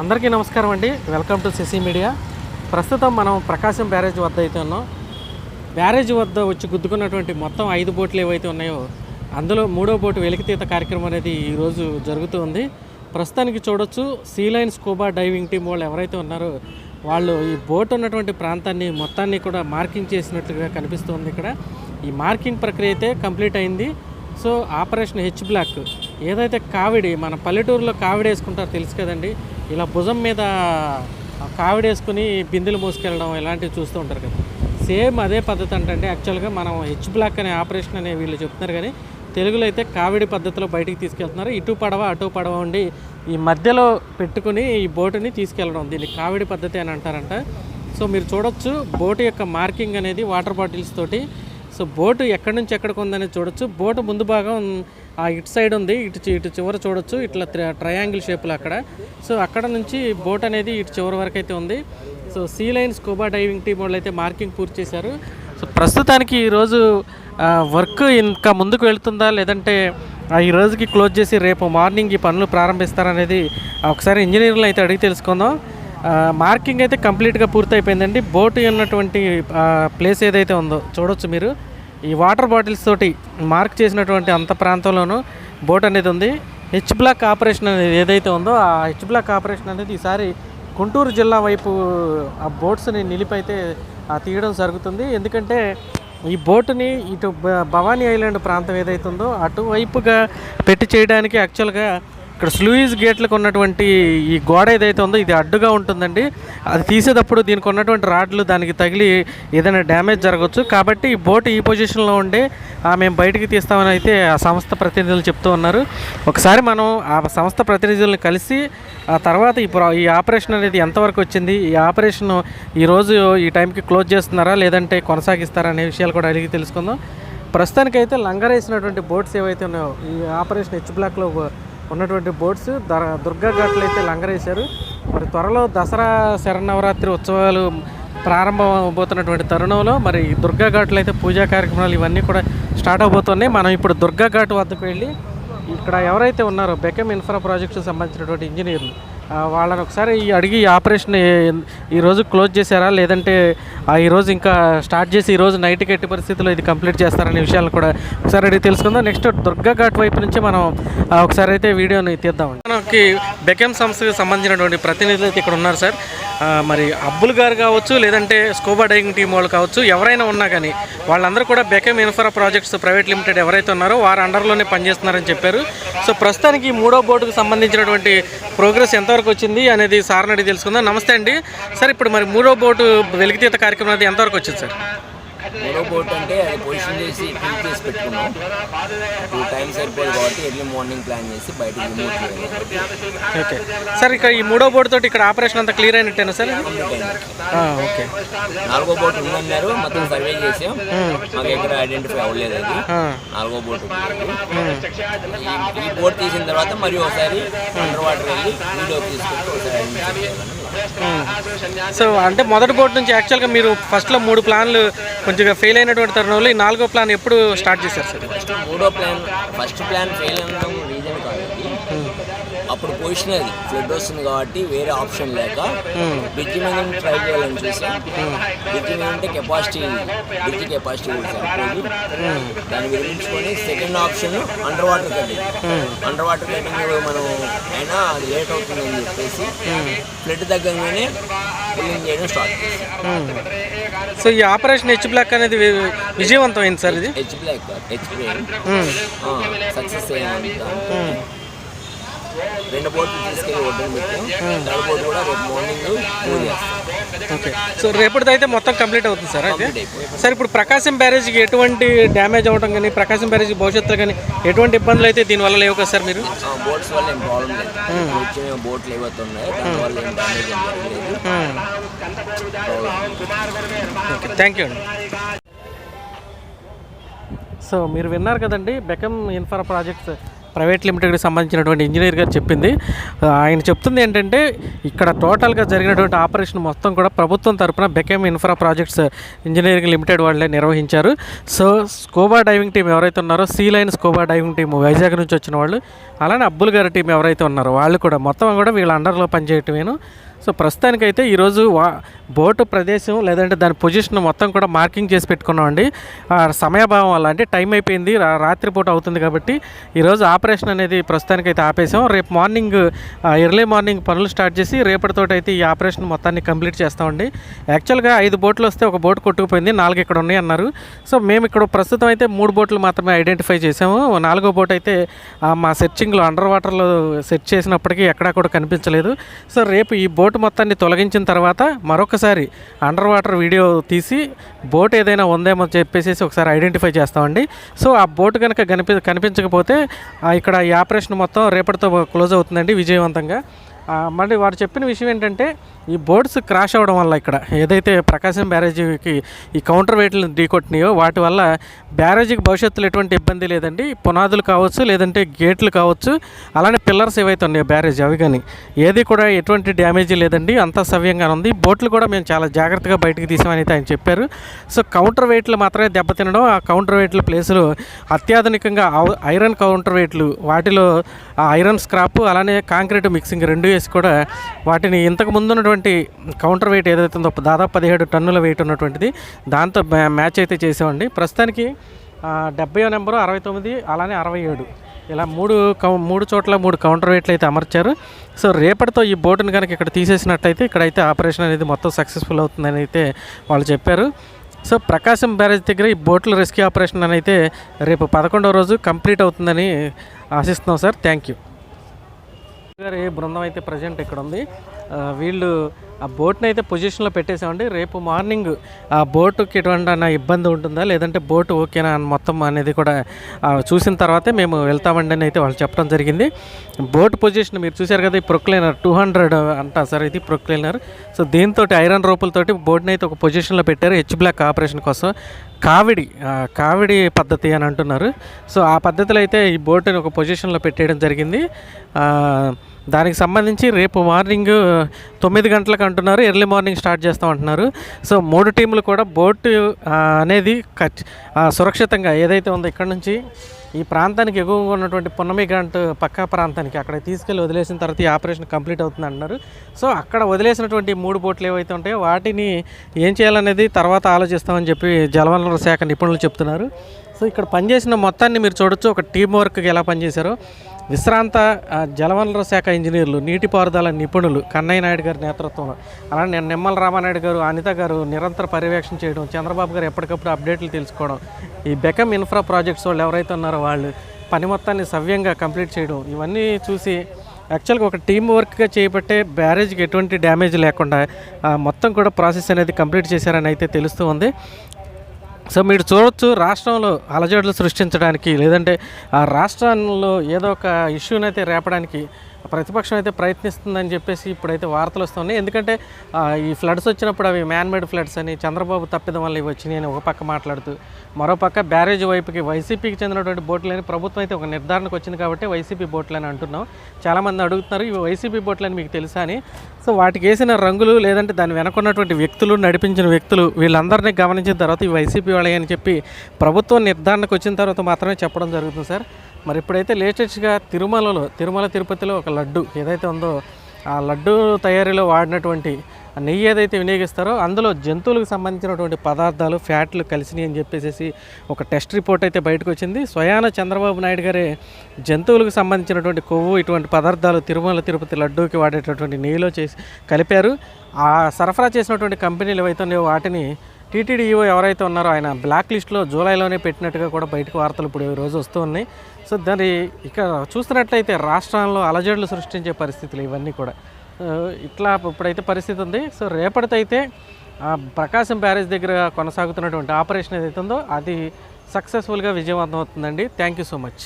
అందరికీ నమస్కారం అండి. వెల్కమ్ టు సిసి మీడియా ప్రస్తుతం మనం ప్రకాశం బ్యారేజ్ వద్ద అయితే ఉన్నాం. బ్యారేజ్ వద్ద వచ్చి గుద్దుకున్నటువంటి మొత్తం ఐదు బోట్లు ఏవైతే ఉన్నాయో అందులో మూడో బోటు వెలికితీత కార్యక్రమం అనేది ఈరోజు జరుగుతూ ఉంది. ప్రస్తుతానికి చూడొచ్చు sea line scuba diving team వాళ్ళు ఎవరైతే ఉన్నారో వాళ్ళు ఈ బోట్ ఉన్నటువంటి ప్రాంతాన్ని మొత్తాన్ని కూడా మార్కింగ్ చేసినట్లుగా కనిపిస్తుంది ఇక్కడ. ఈ మార్కింగ్ ప్రక్రియ అయితే కంప్లీట్ అయింది. సో ఆపరేషన్ హెచ్ బ్లాక్ ఏదైతే కావిడి మన పల్లెటూరులో కావిడి వేసుకుంటారో తెలుసు కదండి ఇలా భుజం మీద ఆ కావిడి వేసుకుని బిందెలు మోసుకెళ్ళడం ఇలాంటివి చూస్తూ ఉంటారు కదా. సేమ్ అదే పద్ధతి అంటే యాక్చువల్గా మనం హెచ్ బ్లాక్ అనే ఆపరేషన్ అనే వీళ్ళు చెప్తున్నారు కానీ తెలుగులో అయితే కావిడి పద్ధతిలో బయటికి తీసుకెళ్తున్నారు. ఇటు పడవ అటు పడవ ఉండి ఈ మధ్యలో పెట్టుకుని ఈ బోటుని తీసుకెళ్ళడం. దీన్ని కావిడి పద్ధతి అని అంటారంట. సో మీరు చూడొచ్చు బోటు యొక్క మార్కింగ్ అనేది వాటర్ బాటిల్స్ తోటి సో బోటు ఎక్కడి నుంచి ఎక్కడికి ఉందనేది చూడొచ్చు. బోటు ముందు భాగం ఆ ఇటు సైడ్ ఉంది. ఇటు ఇటు చివర చూడొచ్చు. ఇట్లా ట్రయాంగిల్ షేప్లో అక్కడ. సో అక్కడ నుంచి బోట్ అనేది ఇటు చివరి వరకు అయితే ఉంది. So sea line scuba diving team వాళ్ళు అయితే మార్కింగ్ పూర్తి చేశారు. సో ప్రస్తుతానికి ఈరోజు వర్క్ ఇంకా ముందుకు వెళ్తుందా? లేదంటే ఆ, ఈ రోజుకి క్లోజ్ చేసి రేపు మార్నింగ్ ఈ పనులు ప్రారంభిస్తారనేది ఒకసారి ఇంజనీర్లు అయితే అడిగి తెలుసుకుందాం. మార్కింగ్ అయితే కంప్లీట్గా పూర్తయిపోయిందండి. బోట్ ఉన్నటువంటి ప్లేస్ ఏదైతే ఉందో చూడొచ్చు మీరు. ఈ వాటర్ బాటిల్స్ తోటి మార్క్ చేసినటువంటి అంత ప్రాంతంలోనూ బోట్ అనేది ఉంది. హెచ్ బ్లాక్ ఆపరేషన్ అనేది ఏదైతే ఉందో ఆ హెచ్ బ్లాక్ ఆపరేషన్ అనేది ఈసారి గుంటూరు జిల్లా వైపు ఆ బోట్స్ని నిలిపైతే ఆ, తీయడం జరుగుతుంది. ఎందుకంటే ఈ బోటుని ఇటు భవానీ ఐలాండ్ ప్రాంతం ఏదైతే ఉందో అటువైపుగా పెట్టి చేయడానికి యాక్చువల్గా ఇక్కడ స్లూయిజ్ గేట్లకు ఉన్నటువంటి ఈ గోడ ఏదైతే ఉందో ఇది అడ్డుగా ఉంటుందండి. అది తీసేటప్పుడు దీనికి ఉన్నటువంటి రాడ్లు దానికి తగిలి ఏదైనా డ్యామేజ్ జరగవచ్చు కాబట్టి ఈ బోట్ ఈ పొజిషన్లో ఉండే ఆ, మేము బయటికి తీస్తామని అయితే ఆ సంస్థ ప్రతినిధులు చెప్తూ ఉన్నారు. ఒకసారి మనం ఆ సంస్థ ప్రతినిధులను కలిసి ఆ తర్వాత ఈ ఈ ఆపరేషన్ అనేది ఎంతవరకు వచ్చింది? ఈ ఆపరేషన్ ఈరోజు ఈ టైంకి క్లోజ్ చేస్తున్నారా? లేదంటే కొనసాగిస్తారా అనే విషయాలు కూడా అడిగి తెలుసుకుందాం. ప్రస్తుతానికైతే లంగరేసినటువంటి బోట్స్ ఏవైతే ఉన్నాయో ఈ ఆపరేషన్ హెచ్ బ్లాక్లో ఉన్నటువంటి బోట్స్ దర దుర్గా ఘాట్లు అయితే లంగరేశారు. మరి త్వరలో దసరా శరణవరాత్రి ఉత్సవాలు ప్రారంభమవుతున్నటువంటి తరుణంలో మరి దుర్గా ఘాట్లు అయితే పూజా కార్యక్రమాలు ఇవన్నీ కూడా స్టార్ట్ అవబోతున్నాయి. మనం ఇప్పుడు దుర్గా ఘాట్ వద్దకు వెళ్ళి ఇక్కడ ఎవరైతే ఉన్నారో బెకమ్ ఇన్ఫ్రా ప్రాజెక్టుకు సంబంధించినటువంటి ఇంజనీర్లు వాళ్ళని ఒకసారి ఈ అడిగి ఈ ఆపరేషన్ ఈరోజు క్లోజ్ చేశారా? లేదంటే ఆ, ఈరోజు ఇంకా స్టార్ట్ చేసి ఈరోజు నైట్కి ఎట్టి పరిస్థితుల్లో ఇది కంప్లీట్ చేస్తారనే విషయాలను కూడా ఒకసారి అడిగి తెలుసుకుందాం. నెక్స్ట్ దుర్గా ఘాట్ వైపు నుంచి మనం ఒకసారి అయితే వీడియోని తీద్దాం మనకి బెకెమ్ సంస్థకి సంబంధించినటువంటి ప్రతినిధులు అయితే ఇక్కడ ఉన్నారు సార్. మరి అబ్బుల్ గారు కావచ్చు లేదంటే స్కోబా డైవింగ్ టీం వాళ్ళు కావచ్చు ఎవరైనా ఉన్నా కానీ వాళ్ళందరూ కూడా Bekem infra projects private limited ఎవరైతే ఉన్నారో వారి అండర్లోనే పనిచేస్తున్నారని చెప్పారు. సో ప్రస్తుతానికి మూడో బోర్డుకు సంబంధించినటువంటి ప్రోగ్రెస్ ఎంతవరకు వచ్చింది అనేది సార్ అడిగి తెలుసుకుందాం. నమస్తే అండి. సార్ ఇప్పుడు మరి మూడో బోటు వెలికితీత కార్యక్రమం అది ఎంతవరకు వచ్చింది సార్? బోట్ అంటే అది పొజిషన్ చేసి ఫిల్ చేసి పెట్టుకున్నాం. టూ టైమ్స్ సరిపోదు కాబట్టి ఎర్లీ మార్నింగ్ ప్లాన్ చేసి బయటకు రిమూవ్ చేయాలి ఓకే సార్ ఇక్కడ ఈ మూడో బోర్డు తోటి ఇక్కడ ఆపరేషన్ అంతా క్లియర్ అయినట్టేనా సార్ ఓకే నాలుగో బోట్ ఉందన్నారు మొత్తం సర్వే చేసాం. మాకు ఎక్కడ ఐడెంటిఫై అవ్వలేదు అది. ఆ, నాలుగో బోట్ ఈ ఈ బోట్ తీసిన తర్వాత మరి ఒకసారి అండర్ వాటర్ వెళ్ళి వీడియో తీసుకుంటూ ఒకసారి సో అంటే మొదటి బోర్డు నుంచి యాక్చువల్గా మీరు ఫస్ట్లో మూడు ప్లాన్లు కొంచెం కొద్దిగా ఫెయిల్ అయినటువంటి తరుణంలో ఈ నాలుగో ప్లాన్ ఎప్పుడు స్టార్ట్ చేశారు సార్? మూడో ప్లాన్ ఫస్ట్ ప్లాన్ ఫెయిల్ అవ్వడం అప్పుడు పొజిషన్ అది ఫ్లడ్ వస్తుంది కాబట్టి వేరే ఆప్షన్ లేక బ్రిడ్జ్ మీద ట్రై చేయాలని చూసాం. బ్రిడ్జ్ మీద ఉంటే కెపాసిటీ బ్రిడ్జ్ కెపాసిటీ సరిపోదు దాన్ని విరమించుకొని second option under water cutting under water cutting మనం అయినా అది లేట్ అవుతుందని చెప్పేసి ఫ్లడ్ తగ్గగానే పుల్లింగ్ చేయడం స్టార్ట్ చేసాం సో ఈ ఆపరేషన్ హెచ్ బ్లాక్ అనేది విజయవంతమైంది సార్ ఇది? H block H um. Success అయ్యాను రెండు బోట్లు తీసుకెళ్ళి ఒడ్డున పెట్టాం. థర్డ్ బోట్ కూడా రేపు మార్నింగ్ ఓకే. సో రేపటిదైతే మొత్తం కంప్లీట్ అవుతుంది సార్ అయితే? సార్ ఇప్పుడు ప్రకాశం బ్యారేజ్కి ఎటువంటి డ్యామేజ్ అవ్వడం కానీ ప్రకాశం బ్యారేజ్ భవిష్యత్తులో కానీ ఎటువంటి ఇబ్బందులు అయితే దీనివల్ల లేవు కదా సార్ మీరు? బోట్స్ వల్ల ఏం ప్రాబ్లం లేదు. వచ్చిన బోట్లు ఏవైతే ఉన్నాయో. దానివల్ల ఏం డ్యామేజ్ ఏం జరగలేదు. ఓకే. థ్యాంక్ యూ అండి. సో మీరు విన్నారు కదండి బెకమ్ ఇన్ఫ్రా ప్రాజెక్ట్స్ ప్రైవేట్ లిమిటెడ్కి సంబంధించినటువంటి ఇంజనీర్ గారు చెప్పింది. ఆయన చెప్తుంది ఏంటంటే ఇక్కడ టోటల్గా జరిగినటువంటి ఆపరేషన్ మొత్తం కూడా ప్రభుత్వం తరపున Bekem infra projects engineering limited వాళ్ళే నిర్వహించారు. సో స్కోబా డైవింగ్ టీం ఎవరైతే ఉన్నారో sea line scuba diving team Vizag నుంచి వచ్చిన వాళ్ళు అలానే అబ్బుల్ గారి టీం ఎవరైతే ఉన్నారో వాళ్ళు కూడా మొత్తం కూడా వీళ్ళ అండర్లో పనిచేయటమేను. సో ప్రస్తుతానికైతే ఈరోజు వా బోటు ప్రదేశం లేదంటే దాని పొజిషన్ మొత్తం కూడా మార్కింగ్ చేసి పెట్టుకున్నామండి ఆ సమయభావం వల్ల అంటే టైం అయిపోయింది రాత్రిపూట అవుతుంది కాబట్టి ఈరోజు ఆపరేషన్ అనేది ప్రస్తుతానికైతే ఆపేసాం. రేపు మార్నింగ్ ఎర్లీ మార్నింగ్ పనులు స్టార్ట్ చేసి రేపటితోటి అయితే ఈ ఆపరేషన్ మొత్తాన్ని కంప్లీట్ చేస్తామండి యాక్చువల్గా ఐదు బోట్లు వస్తే ఒక బోట్ కొట్టుకుపోయింది నాలుగు ఇక్కడ ఉన్నాయి అన్నారు. సో మేము ఇక్కడ ప్రస్తుతం అయితే మూడు బోట్లు మాత్రమే ఐడెంటిఫై చేసాము. నాలుగో బోట్ అయితే మా సెర్చింగ్లో అండర్ వాటర్లో సెర్చ్ చేసినప్పటికీ ఎక్కడా కూడా కనిపించలేదు. సో రేపు ఈ బోట్ మొత్తాన్ని తొలగించిన తర్వాత మరొకసారి అండర్ వాటర్ వీడియో తీసి బోట్ ఏదైనా ఉందేమో చెప్పేసి ఒకసారి ఐడెంటిఫై చేస్తామండి. సో ఆ బోట్ కనుక కనిపి కనిపించకపోతే ఇక్కడ ఈ ఆపరేషన్ మొత్తం రేపటితో క్లోజ్ అవుతుందండి విజయవంతంగా. మళ్ళీ వారు చెప్పిన విషయం ఏంటంటే ఈ బోర్డ్స్ క్రాష్ అవ్వడం వల్ల ఇక్కడ ఏదైతే ప్రకాశం బ్యారేజీకి ఈ కౌంటర్ వెయిట్లు ఢీకొట్టినాయో వాటి వల్ల బ్యారేజీకి భవిష్యత్తులో ఎటువంటి ఇబ్బంది లేదండి. పునాదులు కావచ్చు లేదంటే గేట్లు కావచ్చు అలానే పిల్లర్స్ ఏవైతే ఉన్నాయో బ్యారేజ్ అవి కానీ ఏది కూడా ఎటువంటి డ్యామేజ్ లేదండి. అంతా సవ్యంగా ఉంది. బోట్లు కూడా మేము చాలా జాగ్రత్తగా బయటకు తీసామని అయితే ఆయన చెప్పారు. సో కౌంటర్ వెయిట్లు మాత్రమే దెబ్బతినడం ఆ కౌంటర్ వెయిట్ల ప్లేస్లో అత్యాధునికంగా ఐరన్ కౌంటర్ వెయిట్లు వాటిలో ఆ ఐరన్ స్క్రాప్ అలానే కాంక్రీట్ మిక్సింగ్ రెండు వేసి కూడా వాటిని ఇంతకు ముందున్నటువంటి ఉన్నటువంటి కౌంటర్ వెయిట్ ఏదైతే ఉందో దాదాపు పదిహేడు టన్నుల వెయిట్ ఉన్నటువంటిది దాంతో మ్యా- మ్యాచ్ అయితే చేసామండి. ప్రస్తుతానికి డెబ్బై నెంబరు అరవై తొమ్మిది అలానే అరవై ఏడు. ఇలా మూడు కౌ మూడు చోట్ల మూడు కౌంటర్ వెయిట్లు అయితే అమర్చారు. సో రేపటితో ఈ బోటుని కనుక ఇక్కడ తీసేసినట్టయితే ఇక్కడైతే ఆపరేషన్ అనేది మొత్తం సక్సెస్ఫుల్ అవుతుందని అయితే వాళ్ళు చెప్పారు. సో ప్రకాశం బ్యారేజ్ దగ్గర ఈ బోట్ల రెస్క్యూ ఆపరేషన్ అని అయితే రేపు పదకొండవ రోజు కంప్లీట్ అవుతుందని ఆశిస్తున్నాం సార్. థ్యాంక్ యూ గారి బృందం అయితే ప్రజెంట్ ఇక్కడ ఉంది వీళ్ళు ఆ బోట్ని అయితే పొజిషన్లో పెట్టేసామండి. రేపు మార్నింగ్ ఆ బోటుకి ఎటువంటి అన్న ఇబ్బంది ఉంటుందా? లేదంటే బోటు ఓకేనా అని మొత్తం అనేది కూడా చూసిన తర్వాతే మేము వెళ్తామండి అని అయితే వాళ్ళు చెప్పడం జరిగింది. బోట్ పొజిషన్ మీరు చూశారు కదా ఈ ప్రొక్లైనర్ టూ హండ్రెడ్ అంటా సార్ ఇది ప్రొక్లైనర్. సో దీంతో ఐరన్ రోపులతోటి బోట్ని అయితే ఒక పొజిషన్లో పెట్టారు హెచ్ బ్లాక్ ఆపరేషన్ కోసం. కావిడి కావిడి పద్ధతి అని అంటున్నారు. సో ఆ పద్ధతిలో అయితే ఈ బోటుని ఒక పొజిషన్లో పెట్టేయడం జరిగింది. దానికి సంబంధించి రేపు మార్నింగ్ తొమ్మిది గంటలకు అంటున్నారు. ఎర్లీ మార్నింగ్ స్టార్ట్ చేస్తాం అంటున్నారు సో మూడు టీంలు కూడా బోటు అనేది సురక్షితంగా ఏదైతే ఉందో ఇక్కడ నుంచి ఈ ప్రాంతానికి ఎగువగా ఉన్నటువంటి పున్నమి గంట పక్కా ప్రాంతానికి అక్కడ తీసుకెళ్ళి వదిలేసిన తర్వాత ఈ ఆపరేషన్ కంప్లీట్ అవుతుంది అంటున్నారు. సో అక్కడ వదిలేసినటువంటి మూడు బోట్లు ఏవైతే ఉంటాయో వాటిని ఏం చేయాలనేది తర్వాత ఆలోచిస్తామని చెప్పి జలవనరుల శాఖ నిపుణులు చెప్తున్నారు. సో ఇక్కడ పనిచేసిన మొత్తాన్ని మీరు చూడొచ్చు. ఒక టీం వర్క్కి ఎలా పనిచేశారో. విశ్రాంత జలవనరుల శాఖ ఇంజనీర్లు నీటిపారుదల నిపుణులు కన్నయ్య నాయుడు గారి నేతృత్వంలో అలానే నిమ్మల రామానాయుడు గారు అనిత గారు నిరంతర పర్యవేక్షణ చేయడం చంద్రబాబు గారు ఎప్పటికప్పుడు అప్డేట్లు తెలుసుకోవడం ఈ బెకమ్ ఇన్ఫ్రా ప్రాజెక్ట్స్ వాళ్ళు ఎవరైతే ఉన్నారో వాళ్ళు పని మొత్తాన్ని సవ్యంగా కంప్లీట్ చేయడం ఇవన్నీ చూసి యాక్చువల్గా ఒక టీం వర్క్గా చేపట్టే బ్యారేజ్కి ఎటువంటి డ్యామేజ్ లేకుండా మొత్తం కూడా ప్రాసెస్ అనేది కంప్లీట్ చేశారని అయితే తెలుస్తూ ఉంది. సో మీరు చూడొచ్చు రాష్ట్రంలో అలజడులు సృష్టించడానికి లేదంటే ఆ రాష్ట్రంలో ఏదో ఒక ఇష్యూనైతే రేపడానికి ప్రతిపక్షం అయితే ప్రయత్నిస్తుందని చెప్పేసి ఇప్పుడైతే వార్తలు వస్తున్నాయి. ఎందుకంటే ఈ ఫ్లడ్స్ వచ్చినప్పుడు అవి మ్యాన్మేడ్ ఫ్లడ్స్ అని చంద్రబాబు తప్పిదం వల్ల ఇవి వచ్చినాయి అని ఒక పక్క మాట్లాడుతూ మరో పక్క బ్యారేజ్ వైపుకి వైసీపీకి చెందినటువంటి బోట్లని ప్రభుత్వం అయితే ఒక నిర్ధారణకు వచ్చింది కాబట్టి వైసీపీ బోట్లని అంటున్నాం. చాలామంది అడుగుతున్నారు ఇవి వైసీపీ బోట్లని మీకు తెలుసా అని. సో వాటికి వేసిన రంగులు లేదంటే దాని వెనకున్నటువంటి వ్యక్తులు నడిపించిన వ్యక్తులు వీళ్ళందరినీ గమనించిన తర్వాత ఈ వైసీపీ వాళ్ళే అని చెప్పి ప్రభుత్వం నిర్ధారణకు వచ్చిన తర్వాత మాత్రమే చెప్పడం జరుగుతుంది సార్. మరి ఇప్పుడైతే లేటెస్ట్గా తిరుమలలో తిరుమల తిరుపతిలో ఒక లడ్డు ఏదైతే ఉందో ఆ లడ్డు తయారీలో వాడినటువంటి నెయ్యి ఏదైతే వినియోగిస్తారో అందులో జంతువులకు సంబంధించినటువంటి పదార్థాలు ఫ్యాట్లు కలిసినాయి అని చెప్పేసి ఒక టెస్ట్ రిపోర్ట్ అయితే బయటకు వచ్చింది. స్వయాన చంద్రబాబు నాయుడు గారే జంతువులకు సంబంధించినటువంటి కొవ్వు ఇటువంటి పదార్థాలు తిరుమల తిరుపతి లడ్డూకి వాడేటటువంటి నెయ్యిలో చేసి కలిపారు. ఆ సరఫరా చేసినటువంటి కంపెనీలు ఏవైతే ఉన్నాయో టీటీడీ ఈవో ఎవరైతే ఉన్నారో ఆయన బ్లాక్ లిస్ట్లో జూలైలోనే పెట్టినట్టుగా కూడా బయటకు వార్తలు ఇప్పుడు రోజు వస్తూ ఉన్నాయి. సో దాని ఇక చూస్తున్నట్లయితే రాష్ట్రాల్లో అలజడులు సృష్టించే పరిస్థితులు ఇవన్నీ కూడా. ఇట్లా ఇప్పుడైతే పరిస్థితి ఉంది. సో రేపటితైతే ఆ, ప్రకాశం బ్యారేజ్ దగ్గర కొనసాగుతున్నటువంటి ఆపరేషన్ ఏదైతే ఉందో అది సక్సెస్ఫుల్గా విజయవంతం అవుతుందండి. Thank you so much.